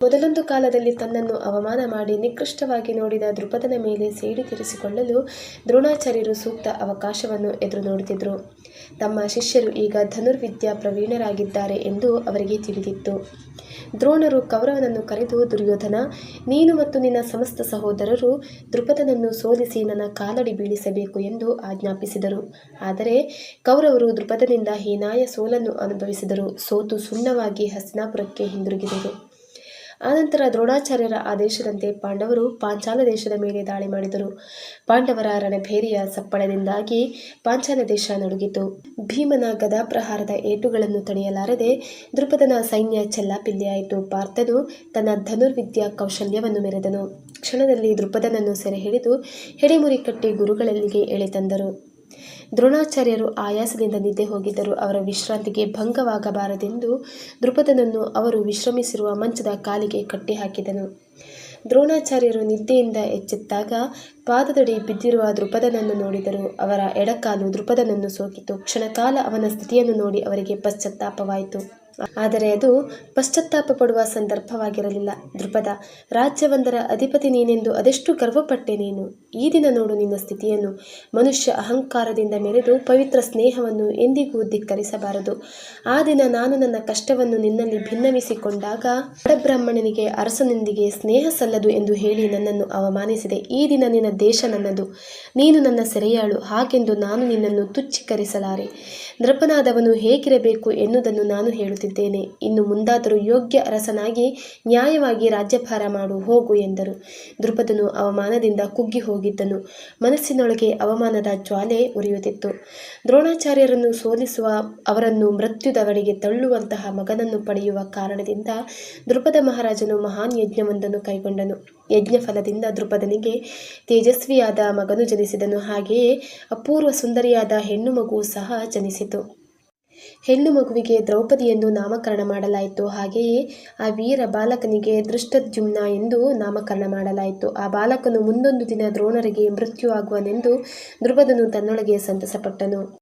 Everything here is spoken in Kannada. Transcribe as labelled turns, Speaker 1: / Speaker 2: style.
Speaker 1: ಮೊದಲೊಂದು ಕಾಲದಲ್ಲಿ ತನ್ನನ್ನು ಅವಮಾನ ಮಾಡಿ ನಿಕೃಷ್ಟವಾಗಿ ನೋಡಿದ ದೃಪದನ ಮೇಲೆ ಸೇಡಿ ತೀರಿಸಿಕೊಳ್ಳಲು ದ್ರೋಣಾಚಾರ್ಯರು ಸೂಕ್ತ ಅವಕಾಶವನ್ನು ಎದುರು ನೋಡುತ್ತಿದ್ದರು ತಮ್ಮ ಶಿಷ್ಯರು ಈಗ ಧನುರ್ವಿದ್ಯಾ ಪ್ರವೀಣರಾಗಿದ್ದಾರೆ ಎಂದು ಅವರಿಗೆ ತಿಳಿದಿತ್ತು. ದ್ರೋಣರು ಕೌರವನನ್ನು ಕರೆದು, ದುರ್ಯೋಧನ, ನೀನು ಮತ್ತು ನಿನ್ನ ಸಮಸ್ತ ಸಹೋದರರು ದೃಪದನನ್ನು ಸೋಲಿಸಿ ನನ್ನ ಕಾಲಡಿ ಬೀಳಿಸಬೇಕು ಎಂದು ಆಜ್ಞಾಪಿಸಿದರು. ಆದರೆ ಕೌರವರು ದೃಪದನಿಂದ ಹೀನಾಯ ಸೋಲನ್ನು ಅನುಭವಿಸಿದರು. ಸೋತು ಸುಣ್ಣವಾಗಿ ಹಸ್ತಿನಾಪುರಕ್ಕೆ ಹಿಂದಿರುಗಿದರು. ಆನಂತರ ದ್ರೋಣಾಚಾರ್ಯರ ಆದೇಶದಂತೆ ಪಾಂಡವರು ಪಾಂಚಾಲ ದೇಶದ ಮೇಲೆ ದಾಳಿ ಮಾಡಿದರು. ಪಾಂಡವರ ರಣಭೇರಿಯ ಸಪ್ಪಳದಿಂದಾಗಿ ಪಾಂಚಾಲ ದೇಶ ನಡುಗಿತು. ಭೀಮನ ಗದಾಪ್ರಹಾರದ ಏಟುಗಳನ್ನು ತಡೆಯಲಾರದೆ ದೃಪದನ ಸೈನ್ಯ ಚೆಲ್ಲಾಪಿಲ್ಲಿಯಾಯಿತು. ಪಾರ್ಥನು ತನ್ನ ಧನುರ್ವಿದ್ಯಾ ಕೌಶಲ್ಯವನ್ನು ಮೆರೆದನು. ಕ್ಷಣದಲ್ಲಿ ದೃಪದನನ್ನು ಸೆರೆ ಹಿಡಿದು ಹೆಡೆಮುರಿ ಕಟ್ಟಿ ಗುರುಗಳಲ್ಲಿಗೆ ಎಳೆತಂದರು. ದ್ರೋಣಾಚಾರ್ಯರು ಆಯಾಸದಿಂದ ನಿದ್ದೆ ಹೋಗಿದ್ದರು ಅವರ ವಿಶ್ರಾಂತಿಗೆ ಭಂಗವಾಗಬಾರದೆಂದು ದೃಪದನನ್ನು ಅವರು ವಿಶ್ರಮಿಸಿರುವ ಮಂಚದ ಕಾಲಿಗೆ ಕಟ್ಟಿಹಾಕಿದನು. ದ್ರೋಣಾಚಾರ್ಯರು ನಿದ್ದೆಯಿಂದ ಎಚ್ಚೆತ್ತಾಗ ಪಾದದಡಿ ಬಿದ್ದಿರುವ ದೃಪದನನ್ನು ನೋಡಿದರು. ಅವರ ಎಡಕಾಲು ದೃಪದನನ್ನು ಸೋಕಿತು. ಕ್ಷಣಕಾಲ ಅವನ ಸ್ಥಿತಿಯನ್ನು ನೋಡಿ ಅವರಿಗೆ ಪಶ್ಚಾತ್ತಾಪವಾಯಿತು. ಆದರೆ ಅದು ಪಶ್ಚಾತ್ತಾಪ ಪಡುವ ಸಂದರ್ಭವಾಗಿರಲಿಲ್ಲ. ದೃಪದ ರಾಜ್ಯವೊಂದರ ಅಧಿಪತಿ ನೀನೆಂದು ಅದೆಷ್ಟು ಗರ್ವಪಟ್ಟೆ ನೀನು? ಈ ದಿನ ನೋಡು ನಿನ್ನ ಸ್ಥಿತಿಯನ್ನು. ಮನುಷ್ಯ ಅಹಂಕಾರದಿಂದ ಮೆರೆದು ಪವಿತ್ರ ಸ್ನೇಹವನ್ನು ಎಂದಿಗೂ ಧಿಕ್ಕರಿಸಬಾರದು. ಆ ದಿನ ನಾನು ನನ್ನ ಕಷ್ಟವನ್ನು ನಿನ್ನಲ್ಲಿ ಭಿನ್ನವಿಸಿಕೊಂಡಾಗ ಬಡಬ್ರಾಹ್ಮಣನಿಗೆ ಅರಸನೊಂದಿಗೆ ಸ್ನೇಹ ಸಲ್ಲದು ಎಂದು ಹೇಳಿ ನನ್ನನ್ನು ಅವಮಾನಿಸಿದೆ. ಈ ದಿನ ನಿನ್ನ ದೇಶ ನನ್ನದು. ನೀನು ನನ್ನ ಸೆರೆಯಾಳು. ಹಾಗೆಂದು ನಾನು ನಿನ್ನನ್ನು ತುಚ್ಛೀಕರಿಸಲಾರೆ. ನೃಪನಾದವನು ಹೇಗಿರಬೇಕು ಎನ್ನುವುದನ್ನು ನಾನು ಹೇಳುತ್ತಿದ್ದೇನೆ ಇನ್ನು ಮುಂದಾದರೂ ಯೋಗ್ಯ ಅರಸನಾಗಿ ನ್ಯಾಯವಾಗಿ ರಾಜ್ಯಭಾರ ಮಾಡು, ಹೋಗು ಎಂದರು. ದೃಪದನು ಅವಮಾನದಿಂದ ಕುಗ್ಗಿ ಹೋಗಿದ್ದನು. ಮನಸ್ಸಿನೊಳಗೆ ಅವಮಾನದ ಜ್ವಾಲೆ ಉರಿಯುತ್ತಿತ್ತು. ದ್ರೋಣಾಚಾರ್ಯರನ್ನು ಸೋಲಿಸುವ ಅವರನ್ನು ಮೃತ್ಯುದವಡೆಗೆ ತಳ್ಳುವಂತಹ ಮಗನನ್ನು ಪಡೆಯುವ ಕಾರಣದಿಂದ ದೃಪದ ಮಹಾರಾಜನು ಮಹಾನ್ ಯಜ್ಞವೊಂದನ್ನು ಕೈಗೊಂಡನು. ಯಜ್ಞ ಫಲದಿಂದ ದೃಪದನಿಗೆ ತೇಜಸ್ವಿಯಾದ ಮಗನು ಜನಿಸಿದನು. ಹಾಗೆಯೇ ಅಪೂರ್ವ ಸುಂದರಿಯಾದ ಹೆಣ್ಣು ಮಗು ಸಹ ಜನಿಸಿತು. ಹೆಣ್ಣು ಮಗುವಿಗೆ ದ್ರೌಪದಿ ನಾಮಕರಣ ಮಾಡಲಾಯಿತು. ಹಾಗೆಯೇ ಆ ವೀರ ಬಾಲಕನಿಗೆ ದೃಷ್ಟದ್ಯುಮ್ನ ಎಂದು ನಾಮಕರಣ ಮಾಡಲಾಯಿತು. ಆ ಬಾಲಕನು ಮುಂದೊಂದು ದಿನ ದ್ರೋಣರಿಗೆ ಮೃತ್ಯು ಆಗುವನೆಂದು ಧ್ರುವದನು ತನ್ನೊಳಗೆ ಸಂತಸಪಟ್ಟನು.